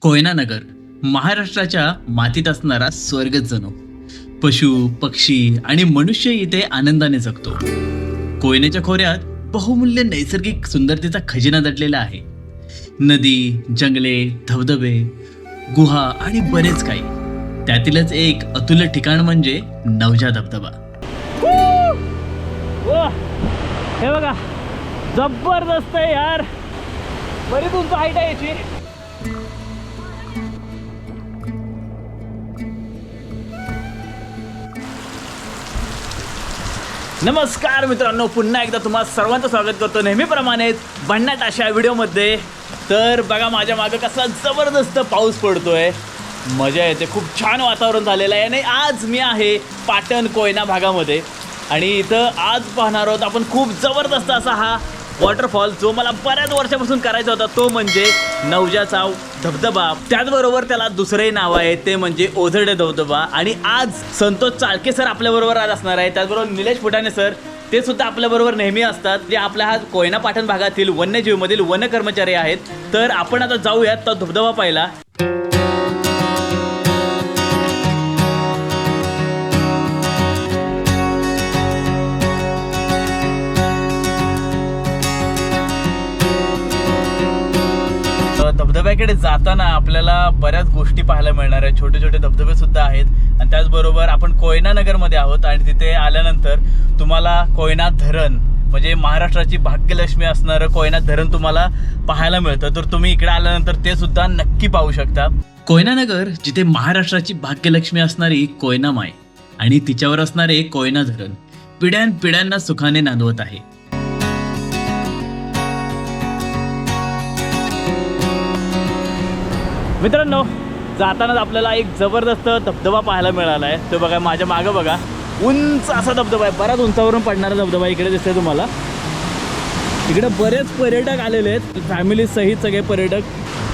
कोयना नगर महाराष्ट्राच्या मातीत असणारा स्वर्गच जणू पशु पक्षी आणि मनुष्य इथे आनंदाने जगतो. कोयनेच्या खोऱ्यात बहुमूल्य नैसर्गिक सुंदरतेचा खजिना दडलेला आहे. नदी जंगले धबधबे गुहा आणि बरेच काही. त्यातीलच एक अतुल्य ठिकाण म्हणजे नवजा धबधबा. वा! हे बघा जबरदस्त आहे यार. बरीच उंच हाईट आहे याची. नमस्कार मित्रांनो पुन्हा एकदा तुम्हाला सर्वांचं स्वागत करतो नेहमीप्रमाणे भन्नाट अशा व्हिडिओमध्ये. तर बघा माझ्या मागं कसा जबरदस्त पाऊस पडतोय. मजा येते खूप छान वातावरण झालेलं आहे. आणि आज मी आहे पाटण कोयना भागामध्ये. आणि इथं आज पाहणार आहोत आपण खूप जबरदस्त असा हा वॉटरफॉल जो मला बऱ्याच वर्षापासून करायचा होता तो म्हणजे नवजाचा धबधबा. त्याचबरोबर त्याला दुसरंही नाव आहे ते म्हणजे ओझडे धबधबा. आणि आज संतोष चाळके सर आपल्याबरोबर आज असणार आहे. त्याचबरोबर निलेश फुटाणे सर ते सुद्धा आपल्याबरोबर नेहमी असतात. जे आपल्या हा कोयना पाठण भागातील वन्यजीवमधील वन कर्मचारी आहेत. तर आपण आता जाऊयात तो धबधबा पाहिला तर जाताना आपल्याला बऱ्याच गोष्टी पाहायला मिळणार आहेत. छोटे छोटे धबधबे सुद्धा आहेत. आणि त्याचबरोबर आपण कोयना नगरमध्ये आहोत आणि तिथे आल्यानंतर तुम्हाला कोयना धरण म्हणजे महाराष्ट्राची भाग्यलक्ष्मी असणारं कोयना धरण तुम्हाला पाहायला मिळतं. तर तुम्ही इकडे आल्यानंतर ते सुद्धा नक्की पाहू शकता. कोयनानगर जिथे महाराष्ट्राची भाग्यलक्ष्मी असणारी कोयना माय आणि तिच्यावर असणारे कोयना धरण पिढ्यान पिढ्यांना सुखाने नांदवत आहे. मित्रांनो जातानाच आपल्याला एक जबरदस्त धबधबा पाहायला मिळाला आहे तो बघा माझ्या मागं बघा. उंच असा धबधबा आहे. बऱ्याच उंचावरून पडणारा धबधबा इकडे दिसतोय तुम्हाला. इकडे बरेच पर्यटक आलेले आहेत. फॅमिली सहित सगळे पर्यटक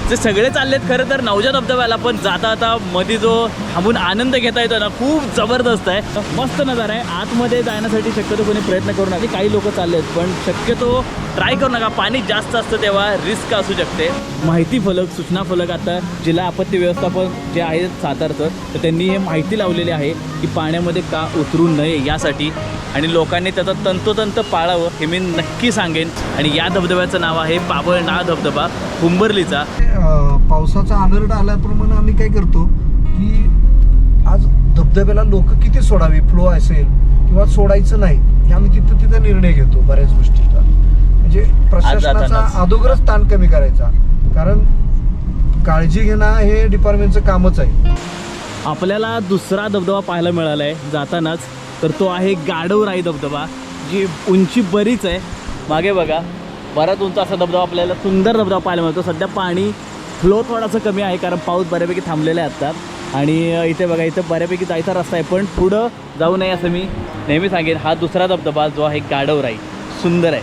जे सगळे चाललेत खरं तर नवजा धबधब्याला पण जाता आता मध्ये जो थांबून आनंद घेता येतो ना खूप जबरदस्त आहे. मस्त नजारा आहे. आतमध्ये जाण्यासाठी शक्यतो कोणी प्रयत्न करू नका. काही लोक चालले आहेत पण शक्यतो ट्राय करू नका. पाणी जास्त असतं तेव्हा रिस्क असू शकते. माहिती फलक सूचना फलक आता जिल्हा आपत्ती व्यवस्थापन जे आहे सातारचं तर त्यांनी हे माहिती लावलेली आहे की पाण्यामध्ये का उतरू नये यासाठी. आणि लोकांनी त्याचं तंतोतंत पाळावं हे मी नक्की सांगेन. आणि या धबधब्याचं नाव आहे पाबळनाळ धबधबा हुंबर्लीचा पावसाचा अलर्ट आल्याप्रमाणे आम्ही काय करतो की आज धबधब्याला लोक किती सोडावी? फ्लो असेल किंवा सोडायचं नाही हे आम्ही तिथं तिथं निर्णय घेतो बऱ्याच गोष्टीचा. म्हणजे प्रशासनाचा. अगोदरच ताण कमी करायचा. कारण काळजी घेणं हे डिपार्टमेंटचं कामच आहे. आपल्याला दुसरा धबधबा पाहायला मिळाला आहे जातानाच. तर तो आहे गाडवराई धबधबा जी उंची बरीच आहे. मागे बघा. बराच उंच असा धबधबा आपल्याला सुंदर धबधबा पाहायला मिळतो. सध्या पाणी फ्लो थोडासा कमी आहे कारण पाऊस बऱ्यापैकी थांबलेला आहे आत्ता. आणि इथे बघा इथं बऱ्यापैकी जायचा रस्ता आहे पण पुढं जाऊ नये असं मी नेहमी सांगेन. हा दुसरा धबधबा जो आहे गाडवराई सुंदर आहे.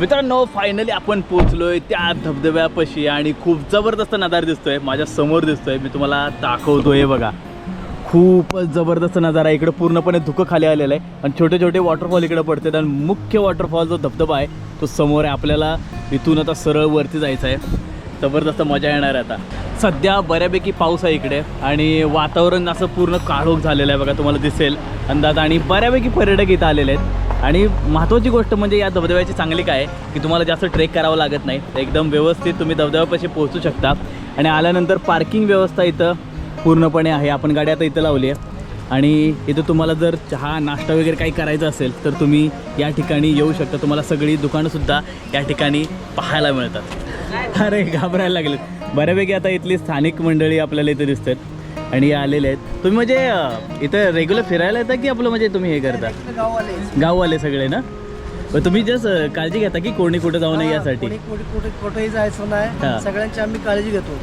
मित्रांनो फायनली आपण पोहोचलोय त्या धबधब्यापाशी आणि खूप जबरदस्त नजारा दिसतोय. माझ्यासमोर दिसतोय. मी तुम्हाला दाखवतोय बघा. खूपच जबरदस्त नजारा. आहे इकडे पूर्णपणे धुकं खाली आलेलं आहे. आणि छोटे छोटे वॉटरफॉल इकडे पडतात. आणि मुख्य वॉटरफॉल जो धबधबा आहे तो समोर आहे. आपल्याला इथून आता सरळ वरती जायचं आहे. जबरदस्त मजा येणार आहे आता. सध्या बऱ्यापैकी पाऊस आहे इकडे आणि वातावरण असं पूर्ण काळोख झालेलं आहे बघा तुम्हाला दिसेल अंदाज. आणि बऱ्यापैकी पर्यटक इथं आलेले आहेत. आणि महत्त्वाची गोष्ट म्हणजे या धबधब्याची चांगली काय की तुम्हाला जास्त ट्रेक करावं लागत नाही. एकदम व्यवस्थित तुम्ही धबधब्यापाशी पोहोचू शकता. आणि आल्यानंतर पार्किंग व्यवस्था इथं पूर्णपणे आहे. आपण गाडी आता इथं लावली आहे. आणि इथं तुम्हाला जर चहा नाश्ता वगैरे काही करायचं असेल तर तुम्ही या ठिकाणी येऊ शकता. तुम्हाला सगळी दुकानंसुद्धा या ठिकाणी पाहायला मिळतात. अरे घाबरायला लागले बऱ्यापैकी आता इथली स्थानिक मंडळी आपल्याला इथे दिसतात आणि आलेले आहेत. तुम्ही म्हणजे इथं रेग्युलर फिरायला येता की आपलं म्हणजे तुम्ही हे करता? गाववाले सगळे ना? तुम्ही जस्ट काळजी घेता की कोणी कुठे जाऊ नये यासाठी? कुठे कुठेही जायचं. नाही. सगळ्यांची आम्ही काळजी घेतो.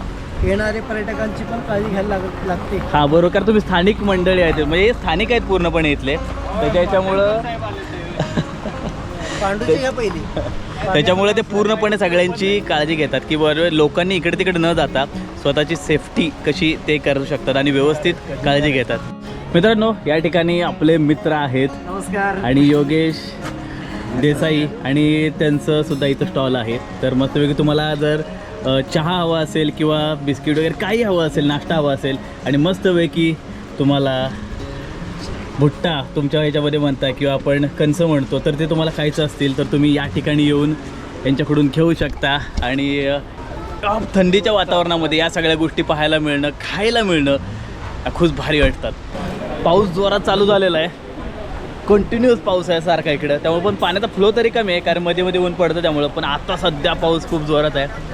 येणारे पर्यटकांची पण काळजी घ्यायला लाग- लागते. हा बरोबर. कारण तुम्ही स्थानिक मंडळी आहेत. म्हणजे स्थानिक आहेत पूर्णपणे इथले. तर त्याच्यामुळं पांडूची घ्या पहिली. त्याच्यामुळे ते पूर्णपणे सगळ्यांची काळजी घेतात. की बरोबर लोकांनी इकडे तिकडे न जाता स्वतःची सेफ्टी कशी ते करू शकतात आणि व्यवस्थित काळजी घेतात. मित्रांनो या ठिकाणी आपले मित्र आहेत. नमस्कार. आणि योगेश देसाई आणि त्यांचं सुद्धा इथं स्टॉल आहे. तर मस्तपैकी तुम्हाला जर चहा हवा असेल किंवा बिस्किट वगैरे काही हवं असेल नाश्ता हवा असेल आणि मस्तपैकी तुम्हाला भुट्टा तुमच्या ह्याच्यामध्ये म्हणता किंवा आपण कणसं म्हणतो तर ते तुम्हाला खायचं असतील तर तुम्ही या ठिकाणी येऊन यांच्याकडून घेऊ शकता. आणि थंडीच्या वातावरणामध्ये या सगळ्या गोष्टी पाहायला मिळणं खायला मिळणं खूप भारी वाटतात. पाऊस जोरात चालू झालेला आहे. कंटिन्युअस पाऊस आहे सारखा इकडं. त्यामुळे पण पाण्याचा फ्लो तरी कमी आहे कारण मध्ये मध्ये ऊन पडतं त्यामुळं. पण आता सध्या पाऊस खूप जोरात आहे.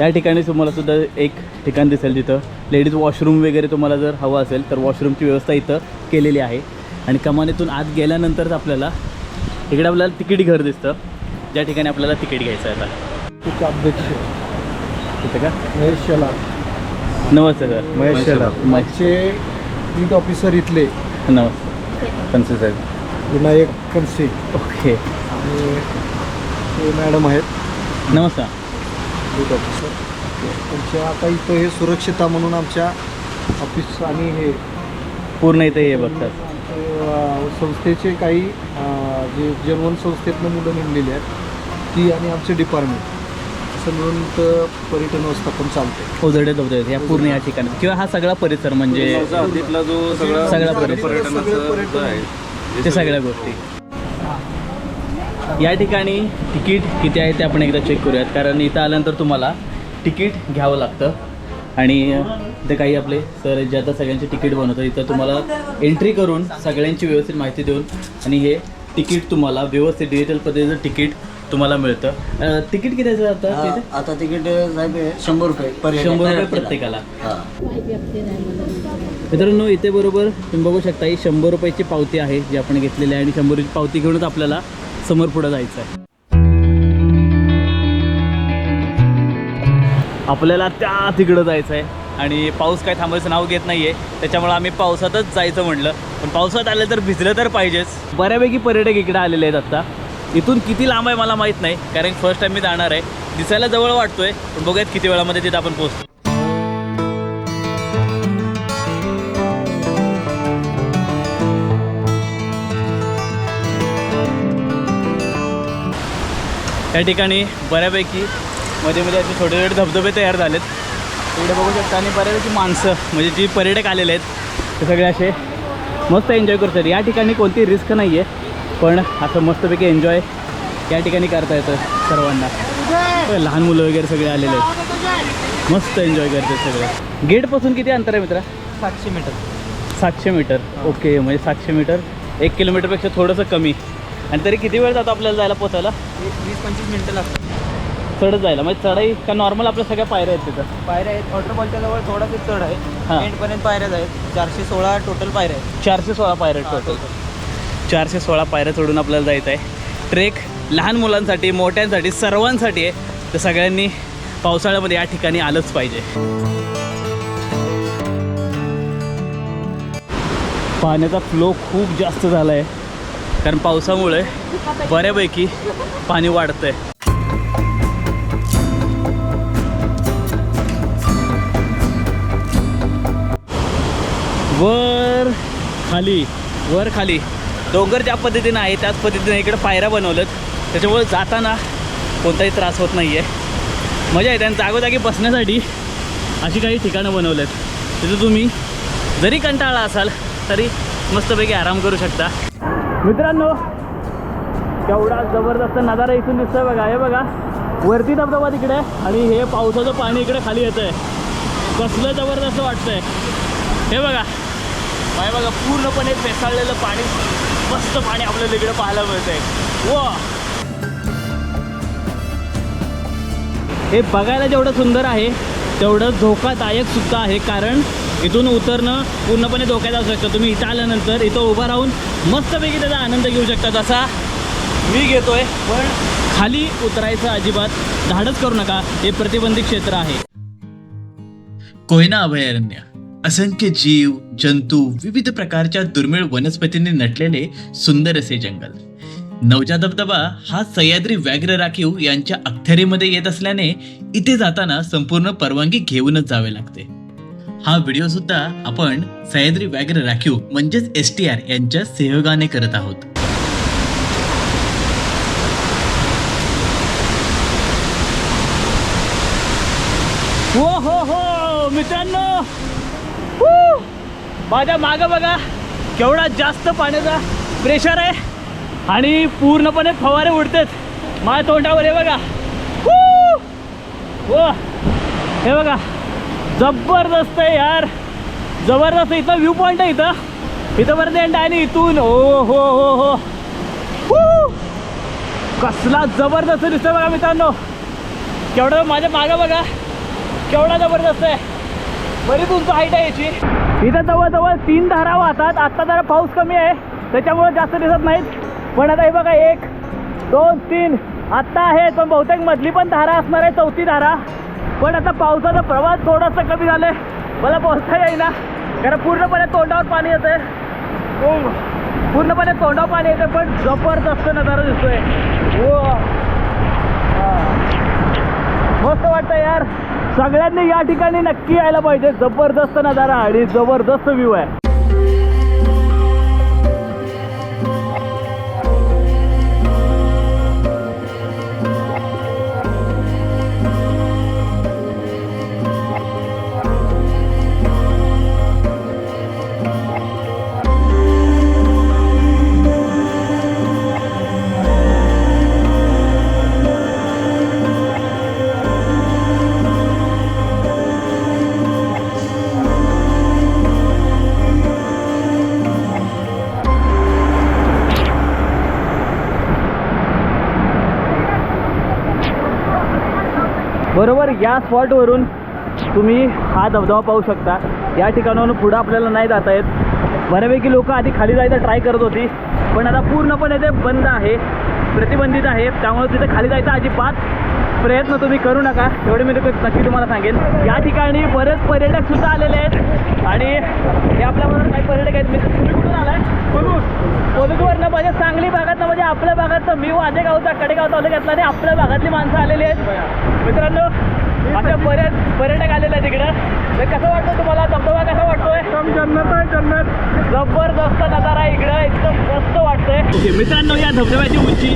या ठिकाणी तुम्हाला सुद्धा एक ठिकाण दिसेल जिथं लेडीज वॉशरूम वगैरे तुम्हाला जर हवं असेल तर वॉशरूमची व्यवस्था इथं केलेली आहे. आणि कमानीतून आत गेल्यानंतरच आपल्याला इकडे आपल्याला तिकीट घर दिसतं. ज्या ठिकाणी आपल्याला तिकीट घ्यायचं आहे आता. तिथे अध्यक्ष तिथं का? महेश शेलार. नमस्ते sir. Mahesh Shelar. Field officer इथले. नमस्ते. कन्से साहेब. विनायक कनसे. ओके. मॅडम आहेत. नमस्कार. फील्ड ऑफिसर त्यांच्या आता इथं हे सुरक्षिता म्हणून आमच्या ऑफिस आणि हे पूर्ण इथे हे बघतात. संस्थेचे काही जे जनवन संस्थेतनं मुलं नेमलेली आहेत ती आणि आमचे डिपार्टमेंट असं मिळून तर पर्यटन व्यवस्थापन चालते उजडे धबधबे या पूर्ण या ठिकाणी. किंवा हा सगळा परिसर म्हणजे तिथला जो सगळा सगळा परिसर. पर्यटनाचा आहे ते सगळ्या गोष्टी. या ठिकाणी तिकीट किती आहे ते आपण एकदा चेक करूयात. कारण इथं आल्यानंतर तुम्हाला तिकीट घ्यावं लागतं. आणि ते काही आपले सर जे आता सगळ्यांचे तिकीट बनवतात. इथं तुम्हाला एंट्री करून सगळ्यांची व्यवस्थित माहिती देऊन आणि हे तिकीट तुम्हाला व्यवस्थित डिजिटल पद्धतीचं तिकीट तुम्हाला मिळतं. तिकीट किती आहे आता? आता तिकीट साहेब शंभर रुपये शंभर रुपये. प्रत्येकाला. मित्रांनो इथे बरोबर तुम्ही बघू शकता ही शंभर रुपयाची पावती आहे जी आपण घेतलेली आहे. आणि शंभर रुपयाची पावती घेऊनच आपल्याला समोर पुढं जायचं आहे आपल्याला त्या तिकडं जायचं आहे आणि पाऊस काय थांबायचं नाव घेत नाही आहे त्याच्यामुळे आम्ही पावसातच जायचं म्हटलं पण पावसात आलं तर भिजलं तर पाहिजेच. बऱ्यापैकी पर्यटक इकडे आलेले आहेत आत्ता इथून किती लांब आहे मला माहीत नाही. कारण फर्स्ट टाईम मी जाणार आहे. दिसायला जवळ वाटतोय पण बघूयात किती वेळामध्ये तिथं आपण पोहोचतो. या ठिकाणी बऱ्यापैकी मध्ये मध्ये असे छोटे छोटे धबधबे तयार झालेत. इकडे बघू शकता आणि बऱ्यापैकी माणसं म्हणजे जी पर्यटक आलेले आहेत ते सगळे असे मस्त एन्जॉय करतात. या ठिकाणी कोणती रिस्क नाही आहे पण असं मस्तपैकी एन्जॉय या ठिकाणी करता येतं सर्वांना. लहान मुलं वगैरे सगळे आलेले आहेत. मस्त एन्जॉय करतात सगळे. गेटपासून किती अंतर आहे मित्रा? सातशे मीटर. सातशे मीटर. ओके म्हणजे सातशे मीटर. एक किलोमीटरपेक्षा थोडंसं कमी. आणि तरी किती वेळ जातो आपल्याला जायला पोचायला? वीस पंचवीस मिनिटं लागतात. चढत जायला. म्हणजे चढाई का नॉर्मल आपल्या सगळ्या पायऱ्या आहेत तिथं? पायऱ्या आहेत. वॉटरफॉलच्या जवळ थोडासा चढ आहे. एंडपर्यंत पायऱ्याच आहेत. चारशे सोळा टोटल पायऱ्या आहेत. चारशे सोळा पायऱ्या टोटल चारशे सोळा पायऱ्या चढून आपल्याला जायचं आहे. ट्रेक लहान मुलांसाठी मोठ्यांसाठी सर्वांसाठी आहे. तर सगळ्यांनी पावसाळ्यामध्ये या ठिकाणी आलंच पाहिजे. पाण्याचा फ्लो खूप जास्त झाला आहे कारण पावसामुळे बऱ्यापैकी पाणी वाढतं आहे वर खाली वर खाली. डोंगर ज्या पद्धतीनं आहे त्याच पद्धतीने इकडे पायऱ्या बनवल्यात. त्याच्यामुळे जाताना कोणताही त्रास होत नाही आहे मजा येते आणि जागोजागी बसण्यासाठी अशी काही ठिकाणं बनवलेत तिथे तुम्ही जरी कंटाळला असाल तरी मस्तपैकी आराम करू शकता. मित्रांनो केवढा जबरदस्त नजारा इथून दिसतोय बघा. हे बघा वरती धबधबा तिकडे आणि हे पावसाचं पाणी इकडे खाली येतं आहे कसलं जबरदस्त वाटतंय. हे बघा. काय बघा पूर्णपणे फेसाळलेलं पाणी मस्त पाणी आपल्याला इकडे पाहायला मिळतंय. वा! हे बघायला जेवढं सुंदर आहे तेवढं धोकादायक सुद्धा आहे कारण इथून उतरणं पूर्णपणे धोक्यात असू शकतं. तुम्ही इथं आल्यानंतर इथं उभं राहून मस्तपैकी त्याचा आनंद घेऊ शकता तसा मी घेतोय. पण खाली उतरायचं अजिबात धाडच करू नका. हे प्रतिबंधित क्षेत्र आहे. कोयना अभयारण्य. असंख्य जीव जंतू विविध प्रकारच्या दुर्मिळ वनस्पतींनी नटलेले सुंदर असे जंगल. नवजा धबधबा हा सह्याद्री व्याघ्र राखीव यांच्या अखत्यारीमध्ये येत असल्याने इथे जाताना संपूर्ण परवानगी घेऊनच जावे लागते. हा व्हिडिओ सुद्धा आपण सह्याद्री व्याघ्र राखीव म्हणजेच एस टी आर यांच्या सहयोगाने करत आहोत. हो हो हो मित्रांनो! माझ्या मागं बघा केवढा जास्त पाण्याचा प्रेशर आहे आणि पूर्णपणे फवारे उडतात. माझ्या तोंडावर हे बघा. हो हे बघा. जबरदस्त आहे यार. जबरदस्त इथं व्ह्यू पॉईंट आहे इथं. इथं पर्यंत एंड आणि इथून हो हो हो हो. कसला जबरदस्त दिसतोय बघा मित्रांनो. केवढं माझ्या मागं बघा. केवढा जबरदस्त आहे. बरीच उंच हाईट आहे याची. इथं जवळजवळ तीन धारा वाहतात. आत्ता जरा पाऊस कमी आहे. त्याच्यामुळे जास्त दिसत नाहीत. पण आता हे बघा एक दोन तीन. आत्ता आहे पण बहुतेक मधली पण धारा असणार आहे चौथी धारा. पण आता पावसाचा प्रवाह थोडासा कमी झालाय. मला बोलता येईना. कारण पूर्णपणे तोंडावर पाणी येतंय. ओ, पूर्णपणे तोंडावर पाणी येतं पण जबरदस्त नजारा दिसतोय. ओ मस्त वाटतं यार. सगळ्यांनी या ठिकाणी नक्की यायला पाहिजे. जबरदस्त नजारा आणि जबरदस्त व्ह्यू आहे. या स्पॉटवरून तुम्ही हा धबधबा पाहू शकता. या ठिकाणावरून पुढं आपल्याला नाही जाता येत. बऱ्यापैकी लोक आधी खाली जायचा ट्राय करत होती. पण आता पूर्णपणे ते बंद आहे. प्रतिबंधित आहे. त्यामुळे तिथे खाली जायचा अजिबात प्रयत्न तुम्ही करू नका. एवढे मी नक्की नक्की तुम्हाला सांगेन. या ठिकाणी बरेच पर्यटक सुद्धा आलेले आहेत. आणि हे आपल्याबरोबर काही पर्यटक आहेत. मी तुम्ही कुठून आलाय? कोलूर. कोलूरवरनं म्हणजे सांगली भागातनं म्हणजे आपल्या भागातनं मी माझ्या गावचा कडेगाव तालुक्यातला आणि आपल्या भागातली माणसं आलेली आहेत. मित्रांनो अशा बरेच पर्यटक आलेले आहेत तिकडं. तर कसं वाटतं तुम्हाला? धबधबा कसा वाटतोय? जन्नत आहे जन्नत. जबरदस्त नजारा आहे इकडं. एकदम मस्त वाटतंय. ओके मित्रांनो या धबधब्याची उंची.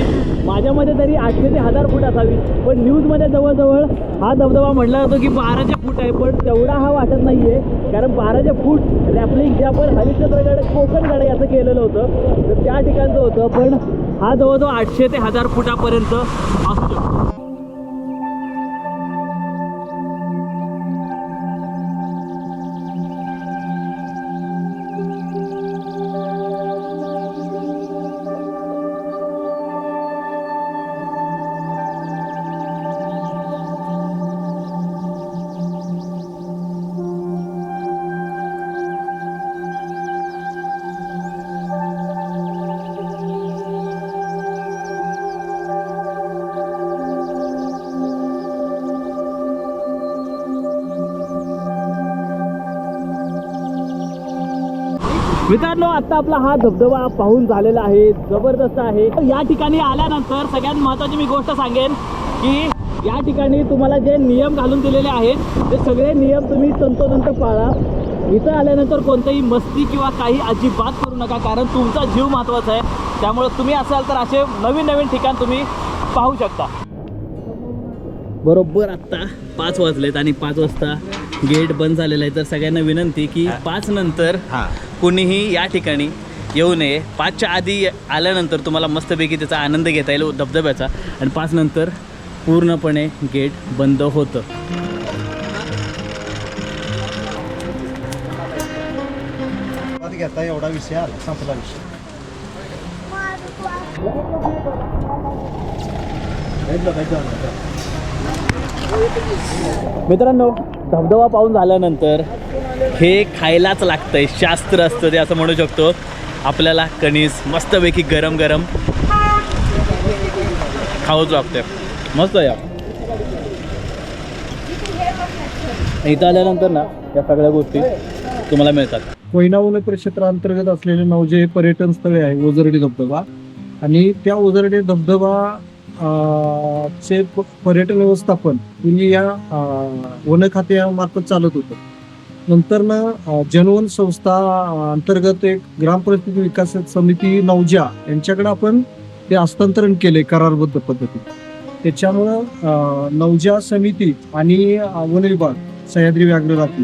माझ्यामध्ये तरी आठशे ते हजार फूट असावी. पण न्यूजमध्ये जवळजवळ हा धबधबा म्हटला जातो की बाराशे फूट आहे पण तेवढा हा वाटत नाहीये. कारण बाराशे फूट रॅपलिंग जे आपण हरिश्चंद्रगड कोकणगड याचं केलेलं होतं. तर त्या ठिकाणचं होतं. पण हा जवळजवळ आठशे ते हजार फुटापर्यंत असतो मित्रांनो आता आपला हा धबधबा पाहून झालेला आहे जबरदस्त आहे. या ठिकाणी आल्यानंतर सगळ्यात महत्त्वाची मी गोष्ट सांगेन की या ठिकाणी तुम्हाला जे नियम घालून दिलेले आहेत ते सगळे नियम तुम्ही तंतोतंत पाळा. इथं आल्यानंतर कोणतीही मस्ती किंवा काही अजिबात करू नका कारण तुमचा जीव महत्त्वाचा आहे. त्यामुळे तुम्ही असाल तर असे नवीन नवीन ठिकाण तुम्ही पाहू शकता. बरोबर आत्ता पाच वाजलेत आणि पाच वाजता गेट बंद झालेलं आहे. तर सगळ्यांना विनंती की पाच नंतर कोणीही या ठिकाणी येऊ नये. पाचच्या आधी आल्यानंतर तुम्हाला मस्तपैकी त्याचा आनंद घेता येईल धबधब्याचा. आणि पाच नंतर पूर्णपणे गेट बंद होतं. घेता एवढा विषय आला संपला विषय. मित्रांनो धबधबा पाहून झाल्यानंतर हे खायलाच लागतंय. शास्त्र असतं ते असं म्हणू शकतो. आपल्याला कणीस मस्तपैकी गरम गरम खाऊच लागतंय मस्त या इथं आल्यानंतर ना या सगळ्या गोष्टी तुम्हाला मिळतात. कोयना वन परिक्षेत्रांतर्गत असलेले नवजे पर्यटन स्थळे आहे ओझरडे धबधबा. आणि त्या ओझरडे धबधबा चे पर्यटन व्यवस्थापन म्हणजे या वन खात्यामार्फत चालत होतं. नंतर ना जनवन संस्था अंतर्गत एक ग्रामपरिस्थिती विकास समिती नवजा यांच्याकडे आपण ते हस्तांतरण केले करारबद्ध पद्धतीत. त्याच्यामुळं नवजा समिती आणि वन विभाग सह्याद्री व्याघ्र राखी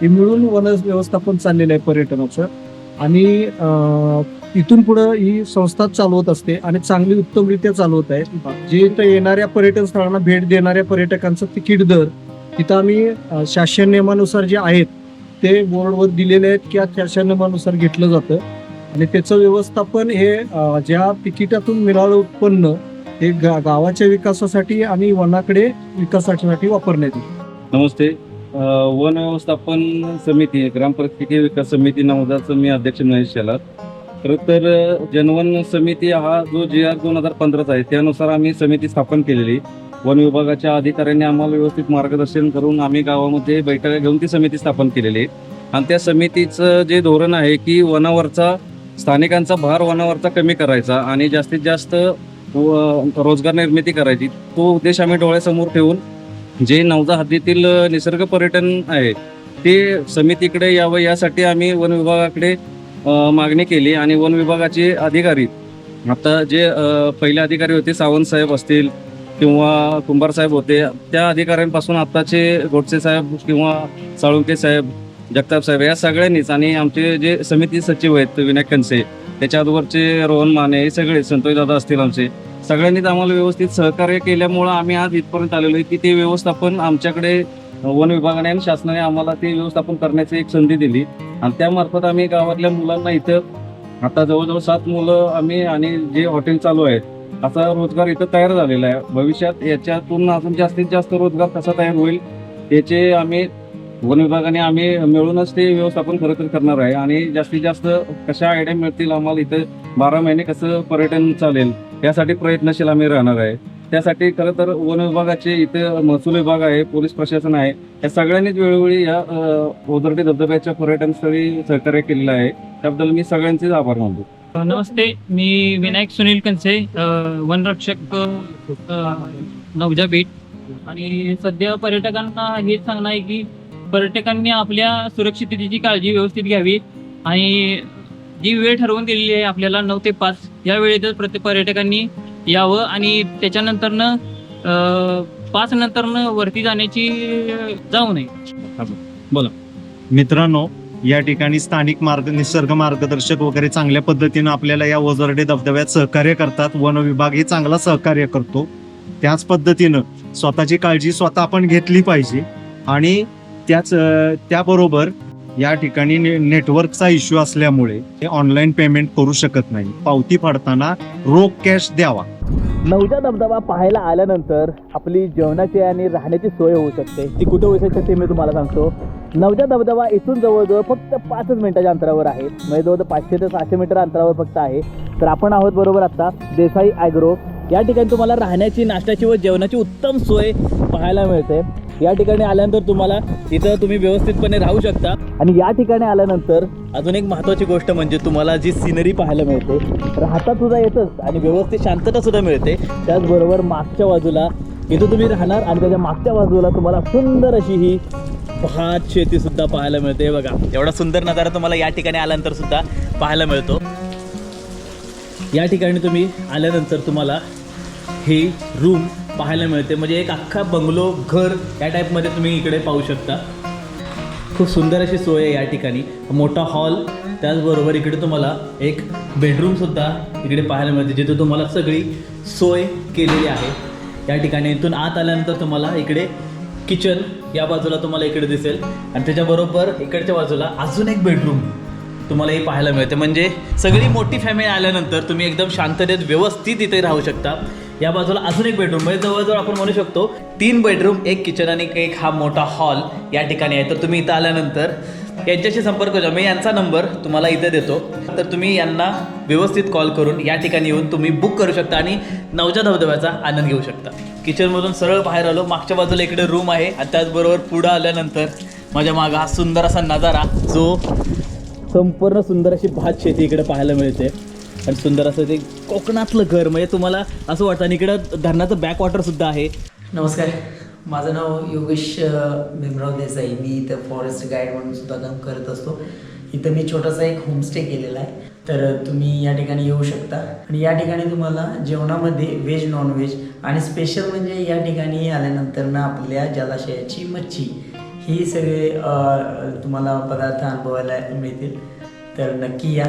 हे मिळून वन व्यवस्थापन चाललेलं आहे पर्यटनाचं. आणि इथून पुढं ही संस्था चालवत असते आणि चांगली उत्तमरित्या चालवत आहे. जे इथं येणाऱ्या पर्यटन स्थळांना भेट देणाऱ्या पर्यटकांचं तिकीट दर तिथं आम्ही शासन नियमानुसार जे आहेत ते बोर्डवर दिलेले आहेत किंवा शासन नियमानुसार घेतलं जातं. आणि त्याचं व्यवस्थापन हे ज्या तिकिटातून मिळालं उत्पन्न हे गा गावाच्या विकासासाठी आणि वनाकडे विकासासाठी वापरण्यात येईल. नमस्ते. वन व्यवस्थापन समिती ग्रामपरिस्थिती विकास समिती नवजाचं मी अध्यक्ष महेश शेलार. खरं तर जनवन समिती हा जो जी आर दोन हजार पंधराचा आहे त्यानुसार आम्ही समिती स्थापन केलेली. वन विभागाच्या अधिकाऱ्यांनी आम्हाला व्यवस्थित मार्गदर्शन करून आम्ही गावामध्ये बैठका घेऊन ती समिती स्थापन केलेली आहे. आणि त्या समितीचं जे धोरण आहे की वनावरचा स्थानिकांचा भार वनावरचा कमी करायचा आणि जास्तीत जास्त व- रोजगार निर्मिती करायची तो उद्देश आम्ही डोळ्यासमोर ठेवून जे नवजा हद्दीतील निसर्ग पर्यटन आहे ते समितीकडे यावं यासाठी आम्ही वन विभागाकडे मागणी केली आणि वन विभागाचे अधिकारी आता जे पहिले अधिकारी होते सावंत साहेब असतील किंवा कुंभार साहेब होते त्या अधिकाऱ्यांपासून आत्ताचे गोडसे साहेब किंवा साळुंके साहेब जगताप साहेब या सगळ्यांनीच आणि आमचे जे समिती सचिव आहेत विनायक कनसे त्याच्या अगोदरचे रोहन माने हे सगळे संतोष दादा असतील आमचे सगळ्यांनीच आम्हाला व्यवस्थित सहकार्य केल्यामुळं आम्ही आज इथपर्यंत आलेलो आहे की ते व्यवस्थापन आमच्याकडे वन विभागाने आणि शासनाने आम्हाला ते व्यवस्थापन करण्याची एक संधी दिली. आणि त्यामार्फत आम्ही गावातल्या मुलांना इथं आता जवळजवळ सात मुलं आम्ही आणि जे हॉटेल चालू आहेत असा रोजगार इथं तयार झालेला आहे. भविष्यात याच्यातून अजून जास्तीत जास्त रोजगार कसा तयार होईल याचे आम्ही वन विभागाने आम्ही मिळूनच ते व्यवस्थापन खरं तर करणार आहे. आणि जास्तीत जास्त कशा आयडिया मिळतील आम्हाला इथं बारा महिने कसं पर्यटन चालेल यासाठी प्रयत्नशील आम्ही राहणार आहे. त्यासाठी खरं तर वन विभागाचे इथं महसूल विभाग आहे पोलीस प्रशासन आहे या सगळ्यांनीच वेळोवेळी या अ, धबधब्याच्या पर्यटन स्थळी सहकार्य केलेलं आहे. त्याबद्दल मी सगळ्यांचेच आभार मानतो. नमस्ते मी विनायक सुनील कंसे वनरक्षक नवजा बीट. आणि सध्या पर्यटकांना हेच सांगणं आहे की पर्यटकांनी आपल्या सुरक्षिततेची काळजी व्यवस्थित घ्यावी. आणि जी वेळ ठरवून दिलेली आहे आपल्याला नऊ ते पाच या वेळेतच प्रत्येक पर्यटकांनी यावं. आणि त्याच्यानंतरनं पाच नंतरनं वरती जाण्याची जाऊ नये. मित्रांनो या ठिकाणी स्थानिक मार्ग निसर्ग मार्गदर्शक वगैरे चांगल्या पद्धतीनं आपल्याला या ओझरडे धबधब्यात सहकार्य करतात. वन विभाग हे चांगला सहकार्य करतो. त्याच पद्धतीनं स्वतःची काळजी स्वतः आपण घेतली पाहिजे आणि त्याच त्याबरोबर या ठिकाणी ने- नेटवर्कचा इश्यू असल्यामुळे ते ऑनलाईन पेमेंट करू शकत नाही. पावती फाडताना रोख कॅश द्यावा. नवजा धबधबा पाहायला आल्यानंतर आपली जेवणाची आणि राहण्याची सोय होऊ शकते. ती कुठं होऊ शकते ते मी तुम्हाला सांगतो. नवजा धबधबा इथून जवळजवळ फक्त पाचच मिनिटाच्या अंतरावर आहे. म्हणजे जवळ पाचशे ते सहाशे मीटर अंतरावर फक्त आहे. तर आपण आहोत बरोबर आता देसाई ॲग्रो या ठिकाणी तुम्हाला राहण्याची नाश्त्याची व जेवणाची उत्तम सोय पाहायला मिळते. या ठिकाणी आल्यानंतर तुम्हाला इथं तुम्ही व्यवस्थितपणे राहू शकता. आणि या ठिकाणी आल्यानंतर अजून एक महत्त्वाची गोष्ट म्हणजे तुम्हाला जी सिनरी पाहायला मिळते राहता सुद्धा येतच आणि व्यवस्थित शांतता सुद्धा मिळते. त्याचबरोबर मागच्या बाजूला इथं तुम्ही राहणार आणि त्याच्या मागच्या बाजूला तुम्हाला सुंदर अशी ही भात शेती सुद्धा पाहायला मिळते. बघा एवढा सुंदर नजारा तुम्हाला या ठिकाणी आल्यानंतर सुद्धा पाहायला मिळतो. या ठिकाणी तुम्ही आल्यानंतर तुम्हाला ही रूम पाहायला मिळते. म्हणजे एक अख्खा बंगलो घर या टाईपमध्ये तुम्ही इकडे पाहू शकता. खूप सुंदर अशी सोय आहे या ठिकाणी. मोठा हॉल त्याचबरोबर इकडे तुम्हाला एक बेडरूमसुद्धा इकडे पाहायला मिळते जिथे तुम्हाला सगळी सोय केलेली आहे. या ठिकाणी इथून आत आल्यानंतर तुम्हाला इकडे किचन या बाजूला तुम्हाला इकडे दिसेल. आणि त्याच्याबरोबर इकडच्या बाजूला अजून एक बेडरूम तुम्हाला हे पाहायला मिळते. म्हणजे सगळी मोठी फॅमिली आल्यानंतर तुम्ही एकदम शांततेत व्यवस्थित इथे राहू शकता. या बाजूला अजून एक बेडरूम म्हणजे जवळजवळ आपण म्हणू शकतो तीन बेडरूम एक किचन आणि एक हा मोठा हॉल या ठिकाणी आहे. तर तुम्ही इथं आल्यानंतर यांच्याशी संपर्क करा. मी यांचा नंबर तुम्हाला इथे देतो. तर तुम्ही यांना व्यवस्थित कॉल करून या ठिकाणी येऊन तुम्ही बुक करू शकता आणि नवजा धबधब्याचा आनंद घेऊ शकता. किचनमधून सरळ बाहेर आलो मागच्या बाजूला इकडे रूम आहे. आणि त्याचबरोबर पुढं आल्यानंतर माझ्या मागं हा सुंदर असा नजारा जो संपूर्ण सुंदर अशी भात शेती इकडे पाहायला मिळते. आणि सुंदर असं ते कोकणातलं घर म्हणजे तुम्हाला असं वाटतं. आणि इकडं धरणाचं बॅक वॉटर सुद्धा आहे. नमस्कार. माझं नाव योगेश भीमराव देसाई. मी इथं फॉरेस्ट गाईड म्हणून सुद्धा काम करत असतो. इथं मी छोटासा एक होमस्टे केलेला आहे. तर तुम्ही या ठिकाणी येऊ शकता. आणि या ठिकाणी तुम्हाला जेवणामध्ये व्हेज नॉनव्हेज आणि स्पेशल म्हणजे या ठिकाणी आल्यानंतर ना आपल्या जलाशयाची मच्छी. ही सगळे तुम्हाला पदार्थ अनुभवायला मिळतील. तर नक्की या.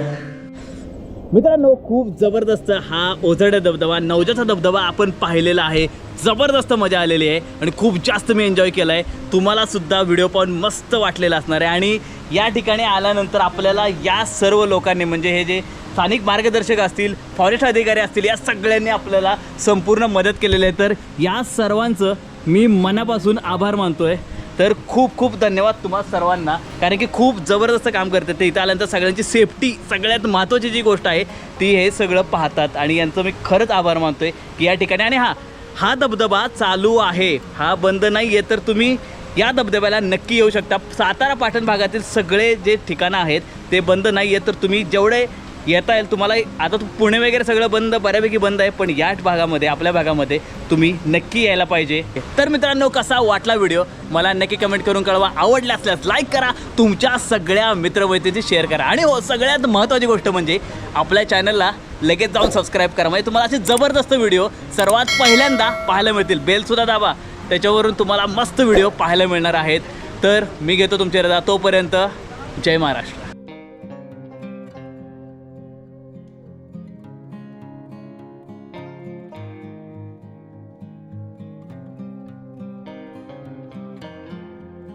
मित्रांनो खूप जबरदस्त हा ओझरडे धबधबा नवजाचा धबधबा आपण पाहिलेला आहे. जबरदस्त मजा आलेली आहे आणि खूप जास्त मी एन्जॉय केला आहे तुम्हाला सुद्धा व्हिडिओ पाहून मस्त वाटलेला असणार आहे. आणि या ठिकाणी आल्यानंतर आपल्याला या सर्व लोकांनी म्हणजे हे जे स्थानिक मार्गदर्शक असतील फॉरेस्ट अधिकारी असतील या सगळ्यांनी आपल्याला संपूर्ण मदत केलेली आहे. तर या सर्वांचं मी मनापासून आभार मानतो आहे तर खूप खूप धन्यवाद तुम्हा सर्वांना. कारण की खूप जबरदस्त काम करतात ते. इथं आल्यानंतर सगळ्यांची सेफ्टी सगळ्यात महत्त्वाची जी गोष्ट आहे ती हे सगळं पाहतात. आणि यांचं मी खरंच आभार मानतो आहे की या ठिकाणी. आणि हा हा धबधबा चालू आहे. हा बंद नाही आहे तर तुम्ही या धबधब्याला नक्की येऊ शकता. सातारा पाटण भागातील सगळे जे ठिकाणं आहेत ते बंद नाही आहे तर तुम्ही जेवढे येता येईल. तुम्हाला आता तू पुणे वगैरे सगळं बंद बऱ्यापैकी बंद आहे पण याच भागामध्ये आपल्या भागामध्ये तुम्ही नक्की यायला पाहिजे. तर मित्रांनो कसा वाटला व्हिडिओ मला नक्की कमेंट करून कळवा. आवडला असल्यास लाईक करा. तुमच्या सगळ्या मित्रमैत्रिणी शेअर करा. आणि हो सगळ्यात महत्त्वाची गोष्ट म्हणजे आपल्या चॅनलला लगेच जाऊन सबस्क्राईब करा. म्हणजे तुम्हाला असे जबरदस्त व्हिडिओ सर्वात पहिल्यांदा पाहायला मिळतील. बेलसुद्धा दाबा. त्याच्यावरून तुम्हाला मस्त व्हिडिओ पाहायला मिळणार आहेत. तर मी घेतो तुमच्या रजा तोपर्यंत जय महाराष्ट्र.